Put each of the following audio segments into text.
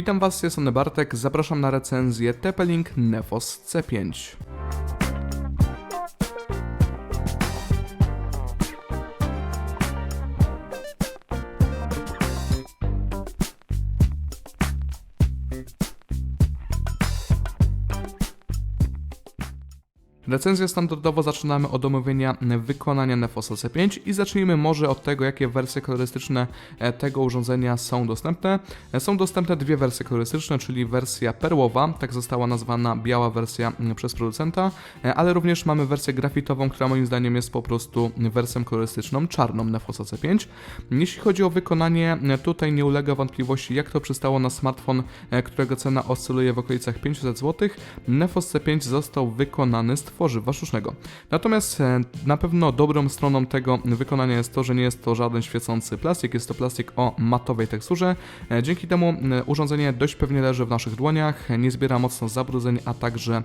Witam Was, strony Bartek, zapraszam na recenzję TP-Link Nefos C5. Recenzję standardowo zaczynamy od omówienia wykonania Nefosa C5 i zacznijmy może od tego, jakie wersje kolorystyczne e, tego urządzenia są dostępne. E, Są dostępne dwie wersje kolorystyczne, czyli wersja perłowa, tak została nazwana biała wersja przez producenta, e, ale również mamy wersję grafitową, która moim zdaniem jest po prostu wersją kolorystyczną czarną Nefosa C5. Jeśli chodzi o wykonanie, tutaj nie ulega wątpliwości, jak to przystało na smartfon, którego cena oscyluje w okolicach 500 zł. Nefos C5 został wykonany z tworzywa sztucznego. Natomiast e, na pewno dobrą stroną tego wykonania jest to, że nie jest to żaden świecący plastik, jest to plastik o matowej teksturze. E, Dzięki temu e, urządzenie dość pewnie leży w naszych dłoniach, nie zbiera mocno zabrudzeń, a także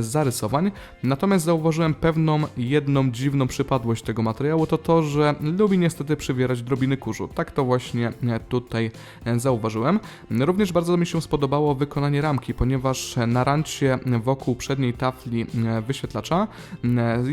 zarysowań. Natomiast zauważyłem pewną jedną dziwną przypadłość tego materiału, to to, że lubi niestety przywierać drobiny kurzu. Tak to właśnie tutaj zauważyłem. Również bardzo mi się spodobało wykonanie ramki, ponieważ na rancie wokół przedniej tafli e, wyświetlacza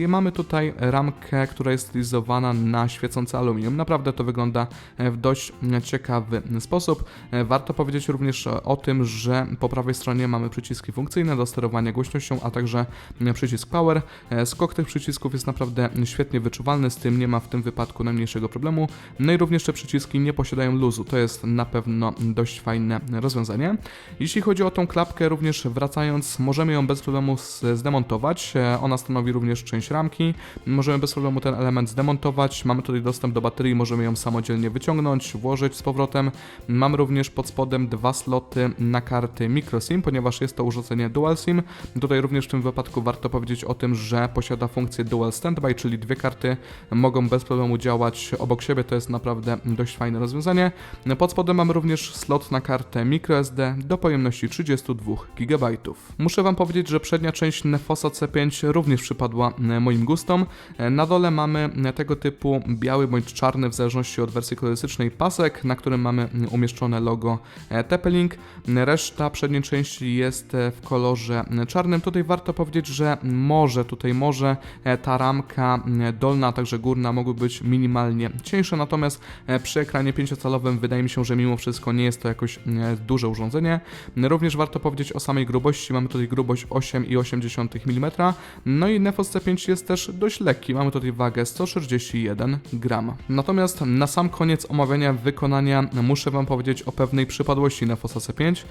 e, mamy tutaj ramkę, która jest stylizowana na świecące aluminium. Naprawdę to wygląda e, w dość ciekawy sposób. E, Warto powiedzieć również o tym, że po prawej stronie mamy przyciski funkcyjne do sterowania głośnością, a także przycisk power. Skok tych przycisków jest naprawdę świetnie wyczuwalny, z tym nie ma w tym wypadku najmniejszego problemu. No i również te przyciski nie posiadają luzu, to jest na pewno dość fajne rozwiązanie. Jeśli chodzi o tą klapkę, również wracając, możemy ją bez problemu zdemontować. Ona stanowi również część ramki. Możemy bez problemu ten element zdemontować. Mamy tutaj dostęp do baterii, możemy ją samodzielnie wyciągnąć, włożyć z powrotem. Mamy również pod spodem dwa sloty na karty microSIM, ponieważ jest to urządzenie dual SIM. Tutaj również w tym wypadku warto powiedzieć o tym, że posiada funkcję dual standby, czyli dwie karty mogą bez problemu działać obok siebie. To jest naprawdę dość fajne rozwiązanie. Pod spodem mamy również slot na kartę microSD do pojemności 32 GB. Muszę Wam powiedzieć, że przednia część Nefosa C5 również przypadła e, moim gustom. E, Na dole mamy e, tego typu biały bądź czarny, w zależności od wersji kolorystycznej, pasek, na którym mamy umieszczone logo TP-Link. Reszta przedniej części jest w kolorze czarnym. Tutaj warto powiedzieć, że może, tutaj może ta ramka dolna, a także górna mogły być minimalnie cieńsze, natomiast przy ekranie 5-calowym wydaje mi się, że mimo wszystko nie jest to jakoś duże urządzenie. Również warto powiedzieć o samej grubości. Mamy tutaj grubość 8,8 mm. No i Nefos C5 jest też dość lekki. Mamy tutaj wagę 161 gram. Natomiast na sam koniec omawiania wykonania muszę Wam powiedzieć o pewnej przypadłości Nefosa C5.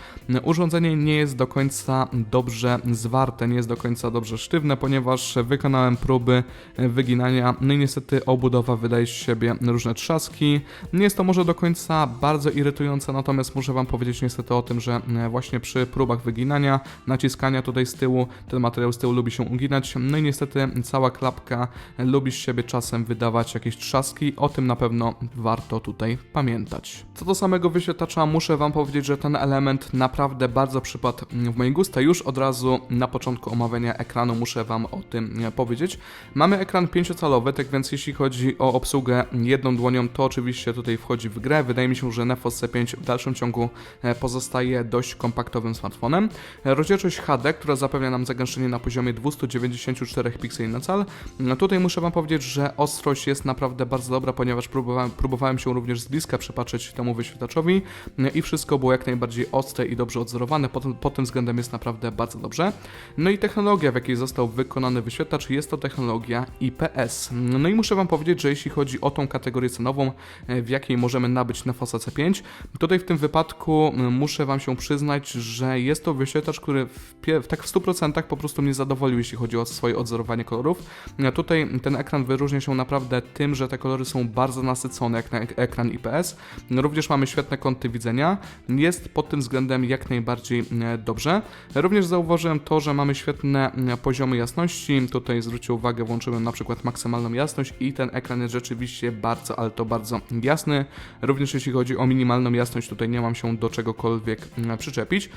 Urządzenie nie jest do końca dobrze zwarte, nie jest do końca dobrze sztywne, ponieważ wykonałem próby wyginania, no i niestety obudowa wydaje z siebie różne trzaski. Nie jest to może do końca bardzo irytujące, natomiast muszę Wam powiedzieć niestety o tym, że właśnie przy próbach wyginania, naciskania tutaj z tyłu, ten materiał z tyłu lubi się uginać, no i niestety cała klapka lubi z siebie czasem wydawać jakieś trzaski, o tym na pewno warto tutaj pamiętać. Co do samego wyświetlacza, muszę Wam powiedzieć, że ten element naprawdę bardzo przypadł w moje gusta. Już od razu na początku omawiania ekranu muszę Wam o tym e, powiedzieć. Mamy ekran 5-calowy, tak więc jeśli chodzi o obsługę jedną dłonią, to oczywiście tutaj wchodzi w grę. Wydaje mi się, że Nefos C5 w dalszym ciągu e, pozostaje dość kompaktowym smartfonem. E, Rozdzielczość HD, która zapewnia nam zagęszczenie na poziomie 294 pikseli na cal. No tutaj muszę Wam powiedzieć, że ostrość jest naprawdę bardzo dobra, ponieważ próbowałem, próbowałem się również z bliska przypatrzeć temu wyświetlaczowi e, i wszystko było jak najbardziej ostre i dobrze odzorowane. Pod, pod tym względem jest naprawdę bardzo dobrze. No i technologia, w jakiej został wykonany wyświetlacz, jest to technologia IPS. No i muszę Wam powiedzieć, że jeśli chodzi o tą kategorię cenową, e, w jakiej możemy nabyć Nefosa C5, tutaj w tym wypadku muszę Wam się przyznać, że jest to wyświetlacz, który w, w tak w 100% po prostu mnie zadowolił, jeśli chodzi o swoje odzorowanie kolorów. E, Tutaj ten ekran wyróżnia się naprawdę tym, że te kolory są bardzo nasycone, jak na ek- ekran IPS. Również mamy świetne kąty widzenia. Jest pod tym względem jak najbardziej e, dobrze. Również zauważyłem to, że mamy świetne e, poziomy jasności. Tutaj zwróćcie uwagę, włączyłem na przykład maksymalną jasność i ten ekran jest rzeczywiście bardzo, ale to bardzo jasny. Również jeśli chodzi o minimalną jasność, tutaj nie mam się do czegokolwiek przyczepić.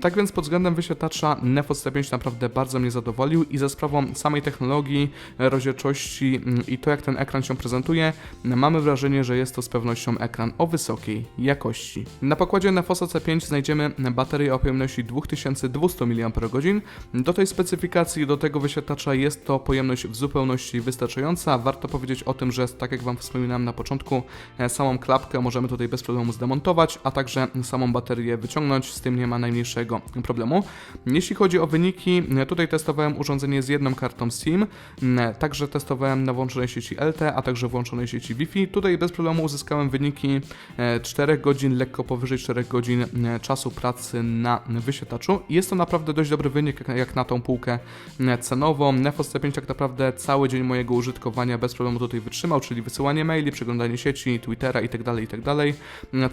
Tak więc pod względem wyświetlacza Nefos C5 naprawdę bardzo mnie zadowolił i za sprawą samej technologii, e, rozdzielczości mm, i to jak ten ekran się prezentuje, mamy wrażenie, że jest to z pewnością ekran o wysokiej jakości. Na pokładzie Nefosa C5 znajdziemy baterię o pojemności 2200 mAh. Do tej specyfikacji, do tego wyświetlacza jest to pojemność w zupełności wystarczająca. Warto powiedzieć o tym, że tak jak Wam wspominałem na początku, e, samą klapkę możemy tutaj bez problemu zdemontować, a także samą baterię wyciągnąć, z tym nie ma najmniejszego problemu. Jeśli chodzi o wyniki, e, tutaj testowałem urządzenie z jedną kartą SIM, e, także testowałem na włączonej sieci LTE, a także włączonej sieci Wi-Fi. Tutaj bez problemu uzyskałem wyniki 4 godzin, lekko powyżej 4 godzin czasu pracy na wyświetlaczu. Jest to naprawdę dość dobry wynik jak na tą półkę cenową. Nefos C5 tak naprawdę cały dzień mojego użytkowania bez problemu tutaj wytrzymał, czyli wysyłanie maili, przeglądanie sieci, Twittera itd., itd.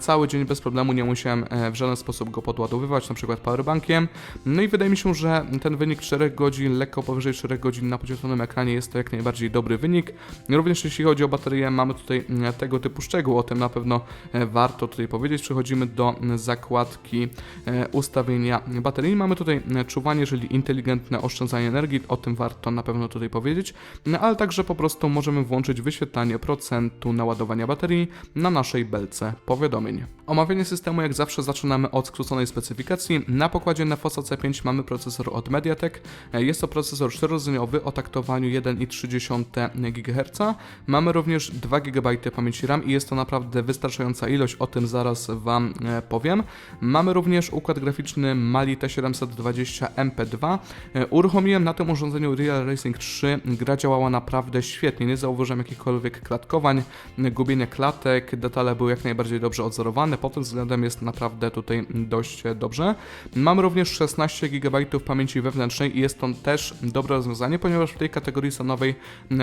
Cały dzień bez problemu nie musiałem e, w żaden sposób go podładowywać, na przykład powerbankiem. No i wydaje mi się, że ten wynik 4 godzin, lekko powyżej 4 godzin na podświetlonym ekranie jest to jak najbardziej dobry wynik. Również jeśli chodzi o baterię, mamy tutaj tego typu szczegół, o tym na pewno e, warto tutaj powiedzieć. Przechodzimy do zakładki e, ustawienia baterii. Mamy tutaj czuwanie, czyli inteligentne oszczędzanie energii, o tym warto na pewno tutaj powiedzieć, ale także po prostu możemy włączyć wyświetlanie procentu naładowania baterii na naszej belce powiadomień. Omawianie systemu jak zawsze zaczynamy od skróconej specyfikacji. Na pokładzie Nefosa C5 mamy procesor od Mediatek. Jest to procesor 4-rdzeniowy o taktowaniu 1,3 GHz. Mamy również 2 GB pamięci RAM i jest to naprawdę wystarczająca ilość, o tym zaraz Wam e, powiem. Mamy również układ graficzny Mali T720 MP2. E, uruchomiłem na tym urządzeniu Real Racing 3. Gra działała naprawdę świetnie, nie zauważyłem jakichkolwiek klatkowań, gubienia klatek, detale były jak najbardziej dobrze odzorowane, pod tym względem jest naprawdę tutaj dość dobrze. Mam również 16 GB pamięci wewnętrznej i jest to też dobre rozwiązanie, ponieważ w tej kategorii cenowej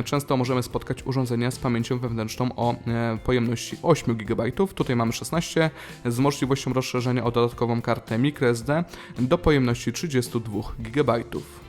często możemy spotkać urządzenia z pamięcią wewnętrzną o e, pojemności 8 GB. Tutaj mamy 16 z możliwością rozszerzenia o dodatkową kartę microSD do pojemności 32 GB.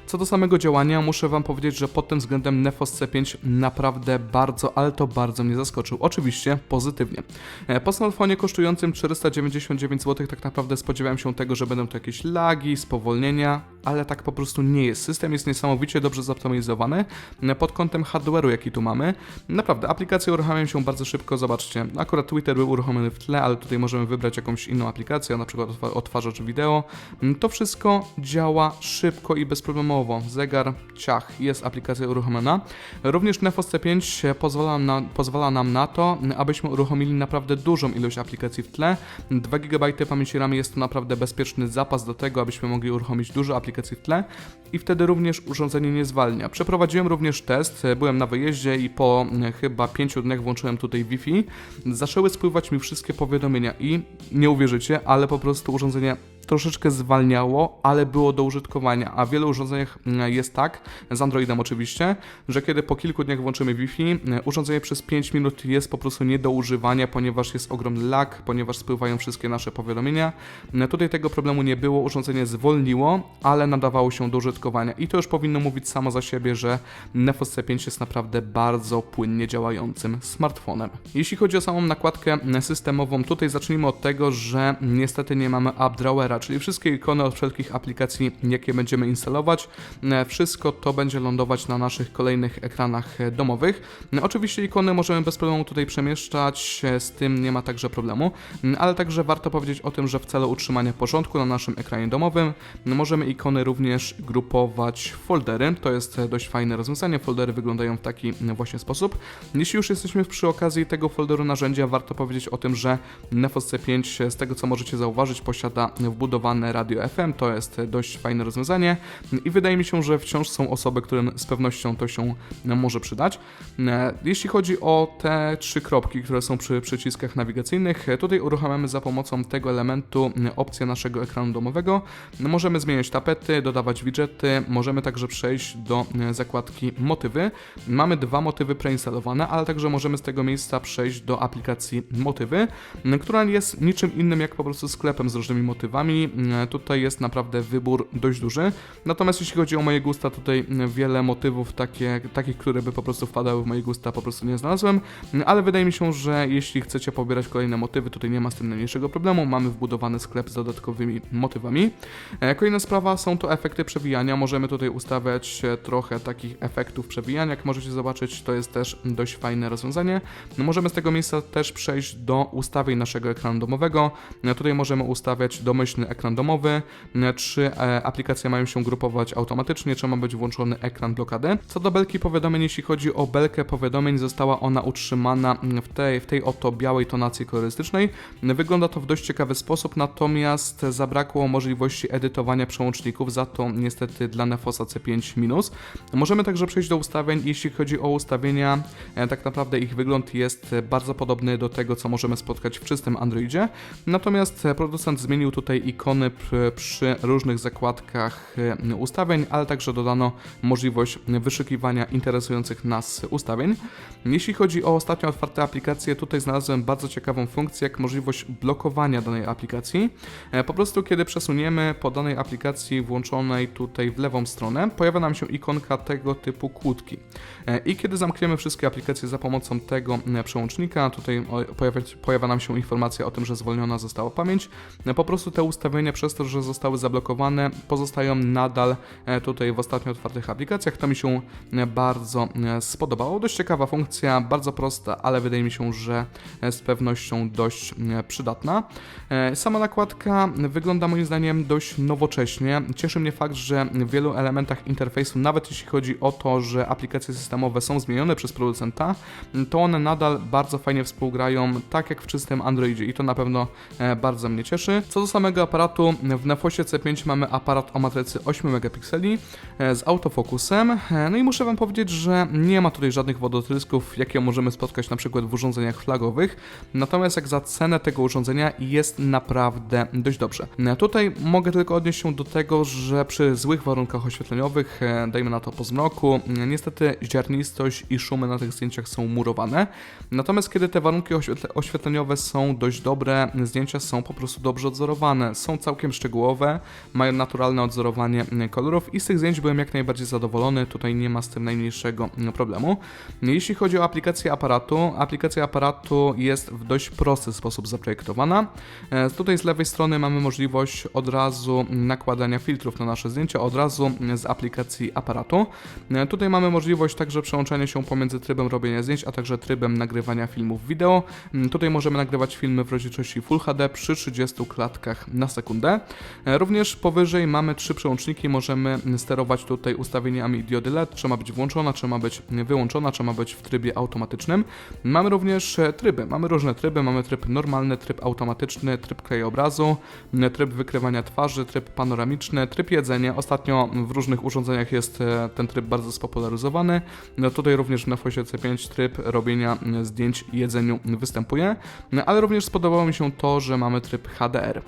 Co do samego działania, muszę Wam powiedzieć, że pod tym względem Nefos C5 naprawdę bardzo, ale to bardzo mnie zaskoczył. Oczywiście pozytywnie. E, po smartfonie kosztującym 499 zł tak naprawdę spodziewałem się tego, że będą to jakieś lagi, spowolnienia, ale tak po prostu nie jest. System jest niesamowicie dobrze zoptymalizowany e, pod kątem hardware'u, jaki tu mamy. Naprawdę, aplikacje uruchamiają się bardzo szybko, zobaczcie. Akurat Twitter był uruchomiony w tle, ale tutaj możemy wybrać jakąś inną aplikację, na przykład odtwarzacz wideo. Mm, to wszystko działa szybko i bezproblemowo Zegar, ciach, jest aplikacja uruchomiona. Również Nefos C5 pozwala, na, pozwala nam na to, abyśmy uruchomili naprawdę dużą ilość aplikacji w tle. 2 GB pamięci RAM jest to naprawdę bezpieczny zapas do tego, abyśmy mogli uruchomić dużo aplikacji w tle i wtedy również urządzenie nie zwalnia. Przeprowadziłem również test, byłem na wyjeździe i po chyba 5 dniach włączyłem tutaj Wi-Fi. Zaczęły spływać mi wszystkie powiadomienia i nie uwierzycie, ale po prostu urządzenie troszeczkę zwalniało, ale było do użytkowania, a w wielu urządzeniach mm, jest tak, z Androidem oczywiście, że kiedy po kilku dniach włączymy Wi-Fi, mm, urządzenie przez 5 minut jest po prostu nie do używania, ponieważ jest ogromny lag, ponieważ spływają wszystkie nasze powiadomienia. Mm, tutaj tego problemu nie było, urządzenie zwolniło, ale nadawało się do użytkowania i to już powinno mówić samo za siebie, że Nefos C5 jest naprawdę bardzo płynnie działającym smartfonem. Jeśli chodzi o samą nakładkę systemową, tutaj zacznijmy od tego, że niestety nie mamy AppDrawera, czyli wszystkie ikony od wszelkich aplikacji, jakie będziemy instalować, e, wszystko to będzie lądować na naszych kolejnych ekranach e, domowych. E, oczywiście ikony możemy bez problemu tutaj przemieszczać, z tym nie ma także problemu, ale także warto powiedzieć o tym, że w celu utrzymania porządku na naszym ekranie domowym możemy ikony również grupować w foldery. To jest dość fajne rozwiązanie. Foldery wyglądają w taki właśnie sposób. Jeśli już jesteśmy przy okazji tego folderu narzędzia, warto powiedzieć o tym, że Nefos C5 z tego co możecie zauważyć posiada wbudowane wbudowane radio FM, to jest dość fajne rozwiązanie i wydaje mi się, że wciąż są osoby, którym z pewnością to się może przydać. E, jeśli chodzi o te trzy kropki, które są przy przyciskach nawigacyjnych, tutaj uruchamiamy za pomocą tego elementu opcję naszego ekranu domowego. Możemy zmieniać tapety, dodawać widgety, możemy także przejść do zakładki motywy. Mamy dwa motywy preinstalowane, ale także możemy z tego miejsca przejść do aplikacji motywy, która jest niczym innym jak po prostu sklepem z różnymi motywami mm, tutaj jest naprawdę wybór dość duży. Natomiast jeśli chodzi o moje gusta, tutaj mm, wiele motywów takie, takich, które by po prostu wpadały w moje gusta, po prostu nie znalazłem, ale wydaje mi się, że jeśli chcecie pobierać kolejne motywy, tutaj nie ma z tym najmniejszego problemu. Mamy wbudowany sklep z dodatkowymi motywami. E, Kolejna sprawa są to efekty przewijania. Możemy tutaj ustawiać e, trochę takich efektów przewijania. Jak możecie zobaczyć, to jest też dość fajne rozwiązanie. Możemy z tego miejsca też przejść do ustawień naszego ekranu domowego. E, Tutaj możemy ustawiać ekran domowy, czy e, aplikacje mają się grupować automatycznie, czy ma być włączony ekran blokady. Co do belki powiadomień, jeśli chodzi o belkę powiadomień, została ona utrzymana w tej, w tej oto białej tonacji kolorystycznej. Wygląda to w dość ciekawy sposób, natomiast zabrakło możliwości edytowania przełączników, za to niestety dla Nefosa C5 minus. Możemy także przejść do ustawień, jeśli chodzi o ustawienia, e, tak naprawdę ich wygląd jest bardzo podobny do tego, co możemy spotkać w czystym Androidzie, natomiast e, producent zmienił tutaj ikony pr- przy różnych zakładkach e, ustawień, ale także dodano możliwość wyszukiwania interesujących nas ustawień. Jeśli chodzi o ostatnio otwarte aplikacje, tutaj znalazłem bardzo ciekawą funkcję, jak możliwość blokowania danej aplikacji. E, Po prostu, kiedy przesuniemy po danej aplikacji włączonej tutaj w lewą stronę, pojawia nam się ikonka tego typu kłódki. E, I kiedy zamkniemy wszystkie aplikacje za pomocą tego przełącznika, tutaj pojawia, pojawia nam się informacja o tym, że zwolniona została pamięć. Po prostu te ustawienia przez to, że zostały zablokowane, pozostają nadal e, tutaj w ostatnio otwartych aplikacjach. To mi się e, bardzo e, spodobało. Dość ciekawa funkcja, bardzo prosta, ale wydaje mi się, że z pewnością dość przydatna. Sama nakładka wygląda moim zdaniem dość nowocześnie. Cieszy mnie fakt, że w wielu elementach interfejsu, nawet jeśli chodzi o to, że aplikacje systemowe są zmienione przez producenta, to one nadal bardzo fajnie współgrają, tak jak w czystym Androidzie i to na pewno bardzo mnie cieszy. Co do samego aparatu, w Nefosie C5 mamy aparat o matrycy 8 megapikseli e, z autofokusem. E, No i muszę Wam powiedzieć, że nie ma tutaj żadnych wodotrysków, jakie możemy spotkać na przykład w urządzeniach flagowych. Natomiast jak za cenę tego urządzenia jest naprawdę dość dobrze. E, Tutaj mogę tylko odnieść się do tego, że przy złych warunkach oświetleniowych, dajmy na to po zmroku, niestety ziarnistość i szumy na tych zdjęciach są murowane. Natomiast kiedy te warunki oświetle- oświetleniowe są dość dobre, zdjęcia są po prostu dobrze odzorowane, są całkiem szczegółowe, mają naturalne odzorowanie mm, kolorów i z tych zdjęć byłem jak najbardziej zadowolony, tutaj nie ma z tym najmniejszego mm, problemu. Jeśli chodzi o aplikację aparatu, aplikacja aparatu jest w dość prosty sposób zaprojektowana. E, Tutaj z lewej strony mamy możliwość od razu nakładania filtrów na nasze zdjęcia, od razu z aplikacji aparatu. E, Tutaj mamy możliwość także przełączania się pomiędzy trybem robienia zdjęć, a także trybem nagrywania filmów wideo. Mm, Tutaj możemy nagrywać filmy w rozdzielczości Full HD przy 30 klatkach na sekundę. E, Również powyżej mamy trzy przełączniki, możemy sterować tutaj ustawieniami diody LED, czy ma być włączona, czy ma być wyłączona, czy ma być w trybie automatycznym. Mamy również e, tryby, mamy różne tryby, mamy tryb normalny, tryb automatyczny, tryb krajobrazu, tryb wykrywania twarzy, tryb panoramiczny, tryb jedzenia. Ostatnio w różnych urządzeniach jest e, ten tryb bardzo spopularyzowany. No tutaj również w Nefosie C5 tryb robienia zdjęć jedzeniu występuje, No, ale również spodobało mi się to, że mamy tryb HDR.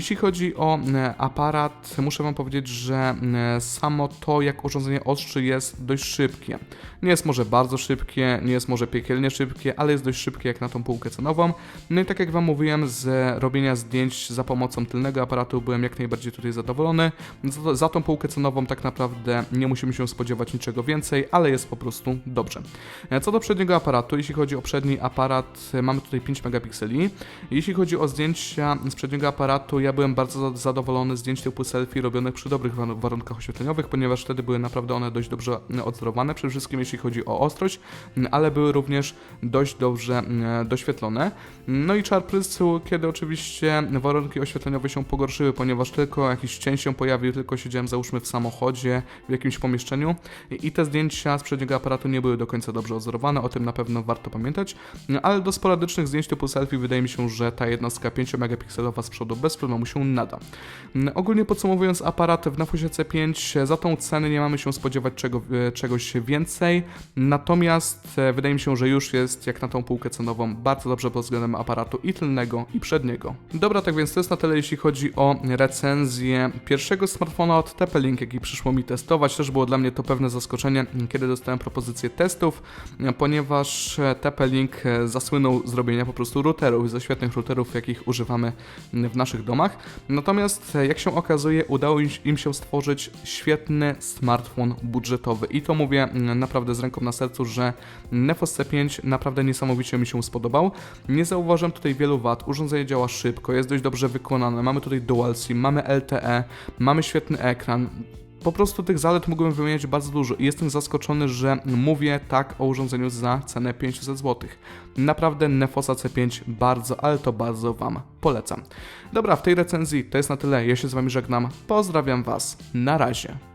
Jeśli chodzi o e, aparat, muszę Wam powiedzieć, że e, samo to, jak urządzenie ostrzy, jest dość szybkie. Nie jest może bardzo szybkie, nie jest może piekielnie szybkie, ale jest dość szybkie jak na tą półkę cenową. No i tak jak Wam mówiłem, z robienia zdjęć za pomocą tylnego aparatu byłem jak najbardziej tutaj zadowolony. Za, za tą półkę cenową tak naprawdę nie musimy się spodziewać niczego więcej, ale jest po prostu dobrze. E, Co do przedniego aparatu, jeśli chodzi o przedni aparat, mamy tutaj 5 megapikseli. Jeśli chodzi o zdjęcia z przedniego aparatu, ja byłem bardzo za- zadowolony z zdjęć typu selfie robionych przy dobrych war- warunkach oświetleniowych, ponieważ wtedy były naprawdę one dość dobrze e, odzorowane, przede wszystkim jeśli chodzi o ostrość, m, ale były również dość dobrze m, doświetlone. No i czar prysu, kiedy oczywiście warunki oświetleniowe się pogorszyły, ponieważ tylko jakiś cień się pojawił, tylko siedziałem załóżmy w samochodzie, w jakimś pomieszczeniu i te zdjęcia z przedniego aparatu nie były do końca dobrze odzorowane, o tym na pewno warto pamiętać, ale do sporadycznych zdjęć typu selfie wydaje mi się, że ta jednostka 5 megapikselowa z przodu bez problemu się nada. Mm, Ogólnie podsumowując aparat w Nefusie C5, za tą cenę nie mamy się spodziewać czego, e, czegoś więcej, natomiast e, wydaje mi się, że już jest jak na tą półkę cenową bardzo dobrze pod względem aparatu i tylnego i przedniego. Dobra, tak więc to jest na tyle jeśli chodzi o recenzję pierwszego smartfona od TP-Link, jaki przyszło mi testować. Też było dla mnie to pewne zaskoczenie, kiedy dostałem propozycję testów, e, ponieważ e, TP-Link e, zasłynął z robienia po prostu routerów, ze świetnych routerów, jakich używamy w naszych domach. Natomiast e, jak się okazuje, udało im- się stworzyć świetny smartfon budżetowy. I to mówię naprawdę z ręką na sercu, że Nefos C5 naprawdę niesamowicie mi się spodobał. Nie zauważyłem tutaj wielu wad. Urządzenie działa szybko, jest dość dobrze wykonane. Mamy tutaj dual SIM, mamy LTE, mamy świetny ekran. Po prostu tych zalet mógłbym wymieniać bardzo dużo i jestem zaskoczony, że mówię tak o urządzeniu za cenę 500 zł. Naprawdę Nefosa C5 bardzo, ale to bardzo Wam polecam. Dobra, w tej recenzji to jest na tyle. Ja się z Wami żegnam. Pozdrawiam Was. Na razie.